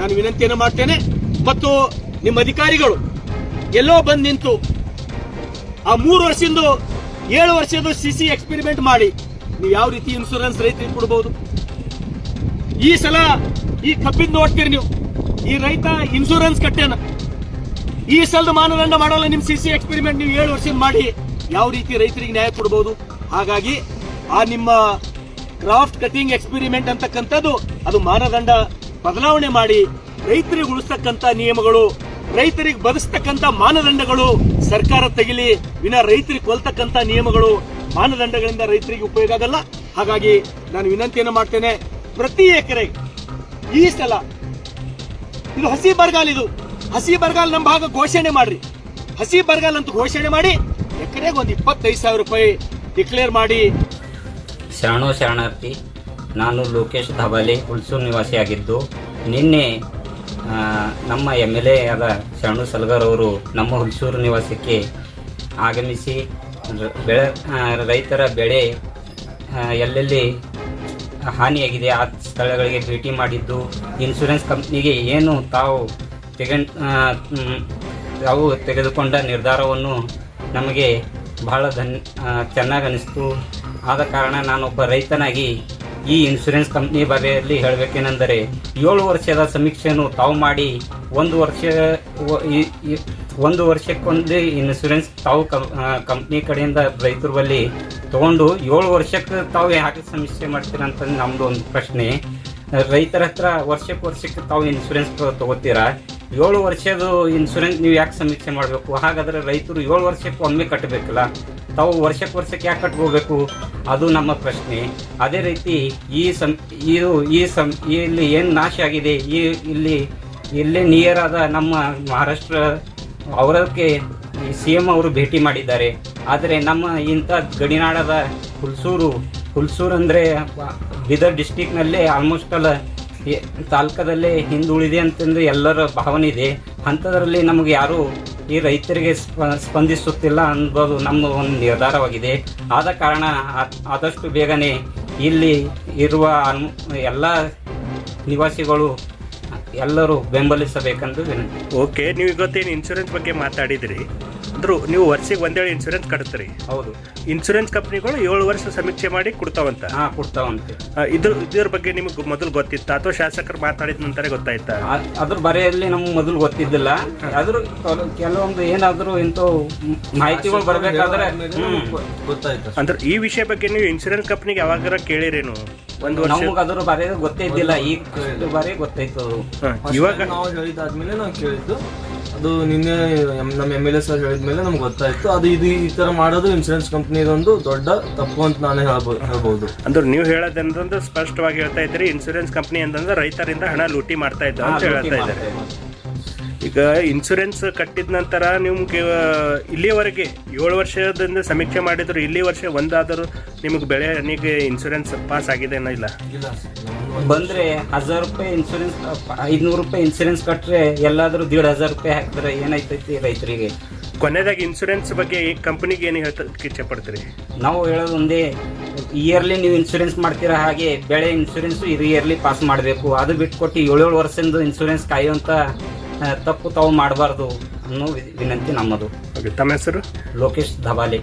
ನಾನು ವಿನಂತಿಯನ್ನು ಮಾಡ್ತೇನೆ. ಮತ್ತು ನಿಮ್ಮ ಅಧಿಕಾರಿಗಳು ಎಲ್ಲೋ ಬಂದು ನಿಂತು ಆ ಮೂರು ವರ್ಷದಿಂದ ಏಳು ವರ್ಷದ ಸಿ ಸಿ ಎಕ್ಸ್ಪೆರಿಮೆಂಟ್ ಮಾಡಿ ನೀವು ಯಾವ ರೀತಿ ಇನ್ಶೂರೆನ್ಸ್ ರೈತರಿಗೆ ಕೊಡಬಹುದು ಈ ಸಲ ಈ ಕಬ್ಬಿಂದ ನೋಡ್ತೀರಿ ನೀವು. ಈ ರೈತ ಇನ್ಶೂರೆನ್ಸ್ ಕಟ್ಟೇನ. ಈ ಸಲದ ಮಾನದಂಡ ಮಾಡಲ್ಲ ನಿಮ್ ಸಿ ಸಿ ಎಕ್ಸ್ಪೆರಿಮೆಂಟ್ ನೀವು ಏಳು ವರ್ಷದ ಮಾಡಿ. ಯಾವ ರೀತಿ ರೈತರಿಗೆ ನ್ಯಾಯ ಕೊಡಬಹುದು ಹಾಗಾಗಿ ಆ ನಿಮ್ಮ ಕ್ರಾಫ್ಟ್ ಕಟಿಂಗ್ ಎಕ್ಸ್ಪೆರಿಮೆಂಟ್ ಅಂತಕ್ಕಂಥದ್ದು ಅದು ಮಾನದಂಡ ಬದಲಾವಣೆ ಮಾಡಿ ರೈತರಿಗೆ ಉಳಿಸ್ತಕ್ಕಂತ ನಿಯಮಗಳು, ರೈತರಿಗೆ ಬದಸ್ತಕ್ಕಂತ ಮಾನದಂಡಗಳು ಸರ್ಕಾರ ತೆಗಿಲಿ, ವಿನ ರೈತರಿಗೆ ಕೊಲ್ತಕ್ಕಂತ ನಿಯಮಗಳು ಮಾನದಂಡಗಳಿಂದ ರೈತರಿಗೆ ಉಪಯೋಗ ಆಗಲ್ಲ. ಹಾಗಾಗಿ ನಾನು ವಿನಂತಿಯನ್ನು ಮಾಡ್ತೇನೆ, ಪ್ರತಿ ಎಕರೆಗೆ ಈ ಸಲ, ಇದು ಹಸಿ ಬರಗಾಲ ಇದು. ಹಸಿ ಬರಗಾಲ ನಮ್ಮ ಭಾಗ ಘೋಷಣೆ ಮಾಡ್ರಿ. ಹಸಿ ಬರಗಾಲ ಅಂತ ಘೋಷಣೆ ಮಾಡಿ ಎಕರೆಗೆ ಒಂದು ಇಪ್ಪತ್ತೈದು ಸಾವಿರ ರೂಪಾಯಿ ಡಿಕ್ಲೇರ್ ಮಾಡಿ. ಶರಣೋ ಶರಣಾರ್ಥಿ ನಾನು ಲೋಕೇಶ್ ಧಬಾಲೆ ಹುಲ್ಸೂರು ನಿವಾಸಿಯಾಗಿದ್ದು, ನಿನ್ನೆ ನಮ್ಮ ಎಂ ಎಲ್ ಎ ಆದ ಶರಣು ಸಲ್ಗರ್ ಅವರು ನಮ್ಮ ಹುಲ್ಸೂರು ನಿವಾಸಕ್ಕೆ ಆಗಮಿಸಿ ಬೆಳೆ ರೈತರ ಬೆಳೆ ಎಲ್ಲೆಲ್ಲಿ ಹಾನಿಯಾಗಿದೆ, ಆ ಸ್ಥಳಗಳಿಗೆ ಭೇಟಿ ಮಾಡಿದ್ದು ಇನ್ಶೂರೆನ್ಸ್ ಕಂಪ್ನಿಗೆ ಏನು ತಾವು ತೆಗೆ ತಾವು ತೆಗೆದುಕೊಂಡ ನಿರ್ಧಾರವನ್ನು ನಮಗೆ ಬಹಳ ಧನ್ ಚೆನ್ನಾಗಿ ಅನಿಸ್ತು ಆದ ಕಾರಣ ನಾನೊಬ್ಬ ರೈತನಾಗಿ ಈ ಇನ್ಶೂರೆನ್ಸ್ ಕಂಪ್ನಿ ಬಗೆಯಲ್ಲಿ ಹೇಳಬೇಕೇನೆಂದರೆ ಏಳು ವರ್ಷದ ಸಮೀಕ್ಷೆಯನ್ನು ತಾವು ಮಾಡಿ ಒಂದು ವರ್ಷ ಒಂದು ವರ್ಷಕ್ಕೊಂದು ಇನ್ಶೂರೆನ್ಸ್ ತಾವು ಕಂಪ್ನಿ ಕಡೆಯಿಂದ ರೈತರ ಬಳಿ ತಗೊಂಡು ಏಳು ವರ್ಷಕ್ಕೆ ತಾವು ಯಾಕೆ ಸಮೀಕ್ಷೆ ಮಾಡ್ತೀರಾ ಅಂತ ನಮ್ದು ಒಂದು ಪ್ರಶ್ನೆ. ರೈತರ ಹತ್ರ ವರ್ಷಕ್ಕೆ ವರ್ಷಕ್ಕೆ ತಾವು ಇನ್ಶೂರೆನ್ಸ್ ತಗೋತೀರಾ? ಏಳು ವರ್ಷದ ಇನ್ಶೂರೆನ್ಸ್ ನೀವು ಯಾಕೆ ಸಮೀಕ್ಷೆ ಮಾಡಬೇಕು? ಹಾಗಾದ್ರೆ ರೈತರು ಏಳು ವರ್ಷಕ್ಕೆ ಒಮ್ಮೆ ಕಟ್ಟಬೇಕಲ್ಲ. ತಾವು ವರ್ಷಕ್ಕೆ ವರ್ಷಕ್ಕೆ ಯಾಕೆ ಕಟ್ಕೋಬೇಕು? ಅದು ನಮ್ಮ ಪ್ರಶ್ನೆ. ಅದೇ ರೀತಿ ಈ ಸಂ, ಇದು, ಈ ಸಂ, ಇಲ್ಲಿ ಏನು ನಾಶ ಆಗಿದೆ? ಈ, ಇಲ್ಲಿ, ಇಲ್ಲೇ ನಿಯರಾದ ನಮ್ಮ ಮಹಾರಾಷ್ಟ್ರ ಅವರಕ್ಕೆ ಸಿ ಎಂ ಅವರು ಭೇಟಿ ಮಾಡಿದ್ದಾರೆ. ಆದರೆ ನಮ್ಮ ಇಂಥ ಗಡಿನಾಡದ ಹುಲ್ಸೂರು ಹುಲ್ಸೂರು ಅಂದರೆ ಬೀದರ್ ಡಿಸ್ಟಿಕ್ನಲ್ಲೇ ಆಲ್ಮೋಸ್ಟ್ ಅಲ್ಲ ತಾಲೂಕದಲ್ಲೇ ಹಿಂದುಳಿದೆ ಅಂತಂದು ಎಲ್ಲರ ಭಾವನೆ ಇದೆ. ಅಂಥದ್ರಲ್ಲಿ ನಮಗೆ ಯಾರು ಈ ರೈತರಿಗೆ ಸ್ಪ- ಸ್ಪಂದಿಸುತ್ತಿಲ್ಲ ಅನ್ನೋದು ನಮ್ಮ ಒಂದು ನಿರ್ಧಾರವಾಗಿದೆ. ಆದ ಕಾರಣ ಆದಷ್ಟು ಬೇಗನೆ ಇಲ್ಲಿ ಇರುವ ಎಲ್ಲ ನಿವಾಸಿಗಳು ಎಲ್ಲರೂ ಬೆಂಬಲಿಸಬೇಕೆಂದು ಓಕೆ ನೀವು ಇವತ್ತೇನು ಇನ್ಶೂರೆನ್ಸ್ ಬಗ್ಗೆ ಮಾತಾಡಿದ್ರಿ? ಅಂದ್ರೂ ನೀವು ವರ್ಷಕ್ಕೆ ಒಂದೇಳು ಇನ್ಸೂರೆನ್ಸ್ ಕಟ್ತೀರಿ. ಹೌದು. ಇನ್ಸೂರೆನ್ಸ್ ಕಂಪ್ನಿಗಳು ಏಳು ವರ್ಷ ಸಮೀಕ್ಷೆ ಮಾಡಿ ಕೊಡ್ತಾವಂತ. ಹಾ ಕೊಡ್ತಾವಂತೆ. ಆ, ಇದ್ರ ಇದ್ರ ಬಗ್ಗೆ ನಿಮಗೆ ಮೊದಲು ಗೊತ್ತಿತ್ತ? ಅಥವಾ ಶಾಸಕರು ಮಾತಾಡಿದ ನಂತರ ಗೊತ್ತಾಯ್ತಾ? ಅದ್ರ ಬರೆಯಲ್ಲಿ ನಮ್ಗೆ ಮೊದಲು ಗೊತ್ತಿದ್ದಿಲ್ಲ. ಅದ್ರ ಕೆಲ- ಕೆಲವೊಂದು ಏನಾದ್ರು ಇಂಥ ಮಾಹಿತಿಗಳು ಬರ್ಬೇಕಾದ್ರೆ ಹ್ಮ್. ಗೊತ್ತಾಯ್ತು ಅಂದ್ರೆ ಈ ವಿಷಯ ಬಗ್ಗೆ ನೀವು ಇನ್ಸೂರೆನ್ಸ್ ಕಂಪ್ನಿಗೆ ಯಾವಾಗಾರ ಕೇಳಿರೇನು? ಒಂದು ವರ್ಷ ನಮಗ್ ಅದ್ರ ಬಾರಿ ಗೊತ್ತೇ ಇದ್ದಿಲ್ಲ ಈಗ ಬಾರಿ ಗೊತ್ತಾಯ್ತು ಅದು. ಇವಾಗ ನಾವು ಹೇಳಿದಾದ್ಮೇಲೆ ನಾವು ಕೇಳಿದ್ದು ಅದು ನಿನ್ನೆ ನಮ್ಮ ಎಂ ಎಲ್ ಎ ಸರ್ ಹೇಳಿದ್ಮೇಲೆ ನಮ್ಗೆ ಗೊತ್ತಾಯ್ತು ಅದು ಇದು ಈ ತರ ಮಾಡೋದು ಇನ್ಸೂರೆನ್ಸ್ ಕಂಪ್ನಿದೊಂದು ದೊಡ್ಡ ತಪ್ಪು ಅಂತ ನಾನೇ ಹೇಳ್ಬೋದು ಹೇಳ್ಬೋದು ಅಂದ್ರೆ ನೀವು ಹೇಳೋದಂದ್ರೆ ಸ್ಪಷ್ಟವಾಗಿ ಹೇಳ್ತಾ ಇದ್ರಿ ಇನ್ಶೂರೆನ್ಸ್ ಕಂಪ್ನಿ ಅಂತಂದ್ರೆ ರೈತರಿಂದ ಹಣ ಲೂಟಿ ಮಾಡ್ತಾ ಇದ್ದಾರೆ ಅಂತ ಹೇಳ್ತಾ ಇದ್ದಾರೆ. ಈಗ ಇನ್ಶೂರೆನ್ಸ್ ಕಟ್ಟಿದ ನಂತರ ನಿಮ್ಗೆ ಇಲ್ಲಿಯವರೆಗೆ ಏಳು ವರ್ಷದಿಂದ ಸಮೀಕ್ಷೆ ಮಾಡಿದ್ರು ಇಲ್ಲಿ ವರ್ಷ ಒಂದಾದರೂ ನಿಮಗೆ ಬೆಳೆ ನಿಮಗೆ ಇನ್ಶೂರೆನ್ಸ್ ಪಾಸ್ ಆಗಿದೆ ಏನೋ ಇಲ್ಲ? ಬಂದ್ರೆ ಹಜಾರ್ ರೂಪಾಯಿ ಇನ್ಸೂರೆನ್ಸ್ ಐದ್ನೂರು ರೂಪಾಯಿ ಇನ್ಸೂರೆನ್ಸ್ ಕಟ್ಟರೆ ಎಲ್ಲಾದರೂ ದೇಡ್ ಹಜಾರ್ ರೂಪಾಯಿ ಹಾಕಿದ್ರೆ ಏನಾಯ್ತೈತಿ ರೈತರಿಗೆ? ಕೊನೆಯದಾಗಿ ಇನ್ಶೂರೆನ್ಸ್ ಬಗ್ಗೆ ಈ ಕಂಪ್ನಿಗೆ ಏನು ಹೇಳ್ತಕ್ಕೆ ಇಚ್ಛೆ ಪಡ್ತೀರಿ? ನಾವು ಹೇಳೋದು ಒಂದೇ ಇಯರ್ಲಿ ನೀವು ಇನ್ಶೂರೆನ್ಸ್ ಮಾಡ್ತೀರಾ ಹಾಗೆ ಬೆಳೆ ಇನ್ಶೂರೆನ್ಸ್ ಇದು ಇಯರ್ಲಿ ಪಾಸ್ ಮಾಡಬೇಕು. ಅದು ಬಿಟ್ಕೊಟ್ಟು ಏಳೇಳು ವರ್ಷದಿಂದ ಇನ್ಶೂರೆನ್ಸ್ ಕಾಯುವಂಥ ತಪ್ಪು ತಾವು ಮಾಡಬಾರ್ದು ಅನ್ನೋ ವಿನಂತಿ ನಮ್ಮದು. ತಮ್ಮ ಹೆಸರು? ಲೋಕೇಶ್ ಧಬಾಲೆ